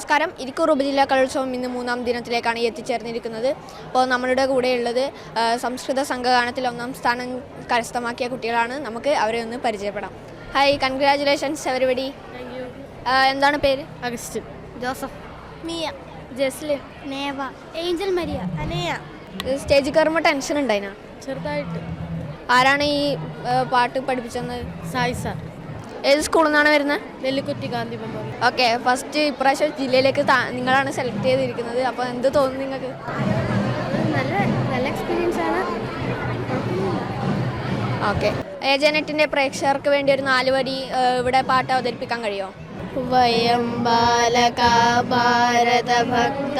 നമസ്കാരം. ഇരിക്കൂർ ഉപജില്ലാ കലോത്സവം ഇന്ന് മൂന്നാം ദിനത്തിലേക്കാണ് എത്തിച്ചേർന്നിരിക്കുന്നത്. അപ്പോൾ നമ്മളുടെ കൂടെയുള്ളത് സംസ്കൃത സംഘഗാനത്തിൽ ഒന്നാം സ്ഥാനം കരസ്ഥമാക്കിയ കുട്ടികളാണ്. നമുക്ക് അവരെ ഒന്ന് പരിചയപ്പെടാം. ഹായ് കൺഗ്രാചുലേഷൻസ് എവരിബഡി എന്താണ് പേര്? Augustine. Joseph. Mia. Jaslin. Neva. Angel Maria. Anaya. Stage കയറുമ്പോൾ ടെൻഷൻ ഉണ്ടായിനാ? ചെറുതായിട്ട്. ആരാണ് ഈ പാട്ട് പഠിപ്പിച്ചത് സായി സാർ. ഏത് സ്കൂളിൽ നിന്നാണ് വരുന്നത് Nellikutty Gandhi memorial. Okay first ഇപ്രാവശ്യം ജില്ലയിലേക്ക് നിങ്ങളാണ് സെലക്ട് ചെയ്തിരിക്കുന്നത്. അപ്പോൾ എന്ത് തോന്നുന്നു നിങ്ങൾക്ക്? നല്ല നല്ല എക്സ്പീരിയൻസ് ആണ്. ഓക്കെ ഏജനെറ്റിന്റെ പ്രേക്ഷകർക്ക് വേണ്ടി ഒരു നാല് വരി ഇവിടെ പാട്ട് അവതരിപ്പിക്കാൻ കഴിയുമോ വയം ബാലക ഭാരത ഭക്ത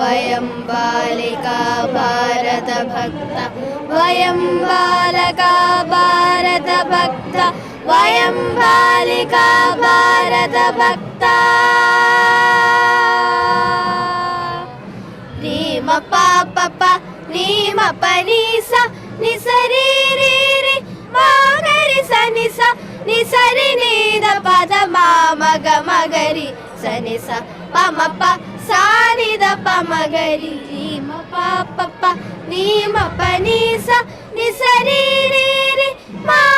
വയം ബാലിക ഭാരത ഭക്ത വയം ബാലക ഭാരത वयं बालिका भारतभक्ता नीम पापप नीम पनीस निसरी रे रे मागरि सनिस निसरि नीद पद मामग मगरि सनिस पमप सानिद पमगरि नीम पापप नीम पनीस निसरी रे रे मा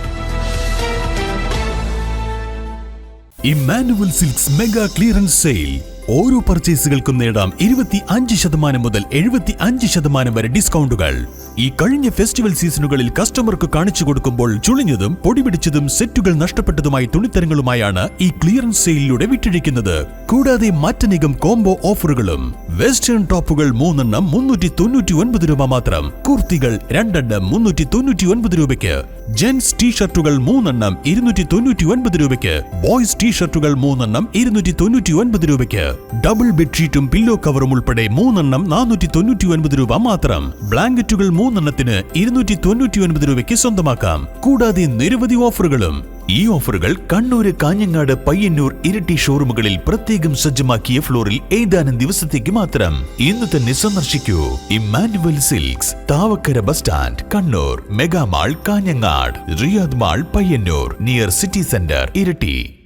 Emmanuel silks mega clearance sale. ഓരോ പർച്ചേസുകൾക്കും നേടാം ഇരുപത്തി അഞ്ച് ശതമാനം മുതൽ എഴുപത്തി അഞ്ച് ശതമാനം വരെ ഡിസ്കൗണ്ടുകൾ. ഈ കഴിഞ്ഞ ഫെസ്റ്റിവൽ സീസണുകളിൽ കസ്റ്റമർക്ക് കാണിച്ചു കൊടുക്കുമ്പോൾ ചുളിഞ്ഞതും പൊടിപിടിച്ചതും സെറ്റുകൾ നഷ്ടപ്പെട്ടതുമായ തുണിത്തരങ്ങളുമായാണ് ഈ ക്ലിയറൻസ് സെയിലിലൂടെ വിറ്റഴിക്കുന്നത്. കൂടാതെ മറ്റനേകം കോംബോ ഓഫറുകളും വെസ്റ്റേൺ ടോപ്പുകൾ മൂന്നെണ്ണം മുന്നൂറ്റി തൊണ്ണൂറ്റി ഒൻപത് രൂപ മാത്രം. കുർത്തികൾ രണ്ടെണ്ണം മുന്നൂറ്റി തൊണ്ണൂറ്റി ഒൻപത് രൂപയ്ക്ക്. ജെന്റ്സ് ടീഷർട്ടുകൾ മൂന്നെണ്ണം ഇരുന്നൂറ്റി തൊണ്ണൂറ്റി ഒൻപത് രൂപയ്ക്ക്. ബോയ്സ് ടീഷർട്ടുകൾ മൂന്നെണ്ണം ഇരുന്നൂറ്റി തൊണ്ണൂറ്റി ഒൻപത് രൂപയ്ക്ക്. ഡബിൾ ബെഡ്ഷീറ്റും പില്ലോ കവറും ഉൾപ്പെടെ മൂന്നെണ്ണം നാനൂറ്റി തൊണ്ണൂറ്റി ഒൻപത് രൂപ മാത്രം. ബ്ലാങ്കറ്റുകൾ മൂന്നെണ്ണത്തിന് ഇരുന്നൂറ്റി തൊണ്ണൂറ്റി ഒൻപത് രൂപയ്ക്ക് സ്വന്തമാക്കാം. കൂടാതെ നിരവധി ഓഫറുകളും ഈ ഓഫറുകൾ കണ്ണൂര് കാഞ്ഞങ്ങാട് പയ്യന്നൂർ ഇരട്ടി ഷോറൂമുകളിൽ പ്രത്യേകം സജ്ജമാക്കിയ ഫ്ലോറിൽ ഏതാനും ദിവസത്തേക്ക് മാത്രം. ഇന്ന് തന്നെ സന്ദർശിക്കൂ. Emmanuel silks Thavakkara bus stand Kannur mega mall Kanhangad Riyadh mall Payyanur near city centre ഇരട്ടി.